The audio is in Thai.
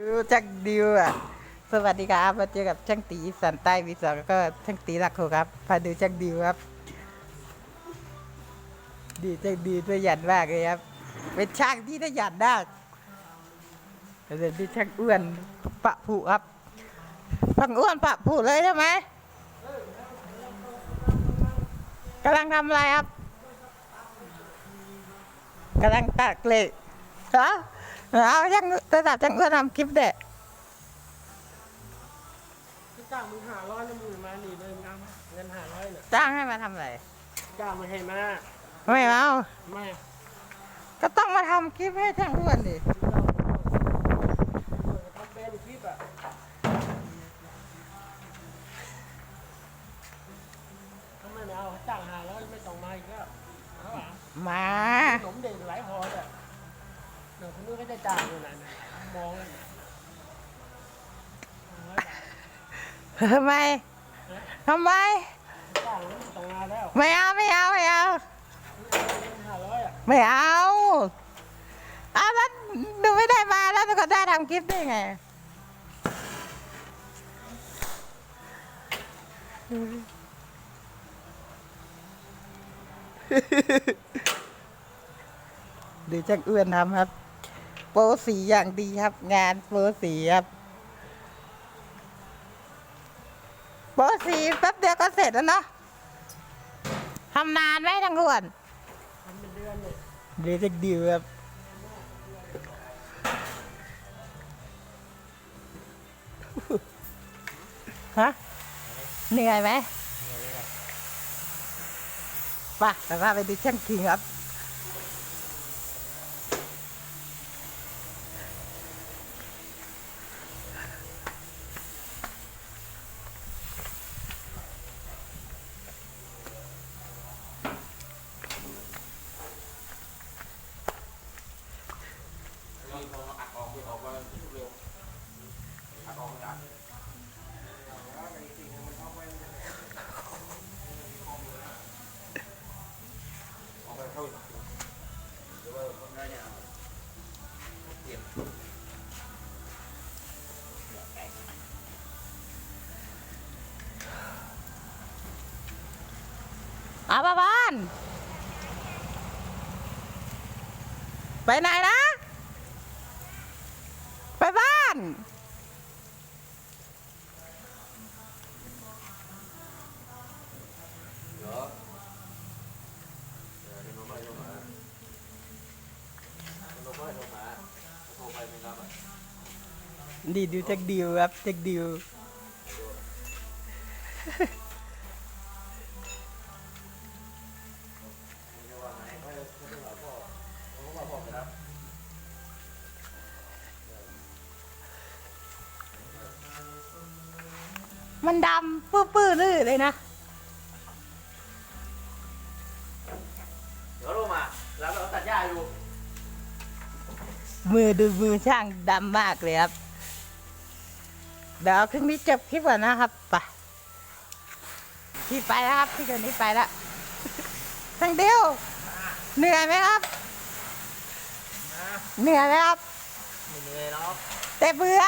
ดูจักดิวอะ สวัสดีครับ มาเจอกับช่างตีสันใต้วีสองแล้วก็ช่างตีหลักโคครับ พาดูจักดิวครับ ดีจักดีตัวหยันมากเลยครับ เป็นช่างที่ได้หยันมากเป็นที่ช่างอ้วนปะผุครับพังอ้วนปะผุเลยใช่ไหมกำลังทำอะไรครับกำลังตักเหล็กฮะ เอาช่างระดับช่างอ้วนทำคลิปเด็ดพี่จ้างมึงหาร้อยแล้วมึงมาหนีเลยมึงเอามาเงินหาร้อยเนี่ยจ้างให้มาทำอะไรจ้างมาให้มาไม่เอาไม่ก็ต้องมาทำคลิปให้ช่างอ้วนดิทำเป็นคลิปอะทำไมไม่เอาจ้างหาร้อยไม่ต้องมาอีกแล้วเอาอะมาขนมเด็กหลายพออะเดี๋ยวคนนู้นก็จะจ้างอยู่ไหนมองเลยทำไมทำไมไม่ต้อาไม่เอาไม่เอาไม่เอาเอยอะไม่เอาอ้าวแล้วดูไม่ได้มาแล้วก็ได้ทำคลิปได้ไงดูจังอ้วนทำครับ ปรสีอย่างดีครับ งานโปรสีครับโปรสีแป๊บเดียวก็เสร็จแล้วเนาะทำนานไหมทั้งอ้วนทำเป็นเดือนเลยเรียกดิวครับฮะเหนื่อยไหมไป่ะแต่ว่าไปดูช่างคิงครับ อาบ้าบาน ไปไหนนะ ไปบ้าน ดีดูจักดิวครับจักดิว มันดำปื้อปื้อๆลื่อเลยนะ เดี๋ยวลงมาแล้วเราตัดหญ้าอยู่มือดูมือช่างดำมากเลยครับ เดี๋ยวครึ่งนี้จบคลิปก่อนนะครับไปพี่ไปแล้วครับ พี่คนนี้ไปแล้วทั้งเดียวเหนื่อยไหมครับ เหนื่อยไหมครับ ไม่เหนื่อยเนาะแต่เบื่อ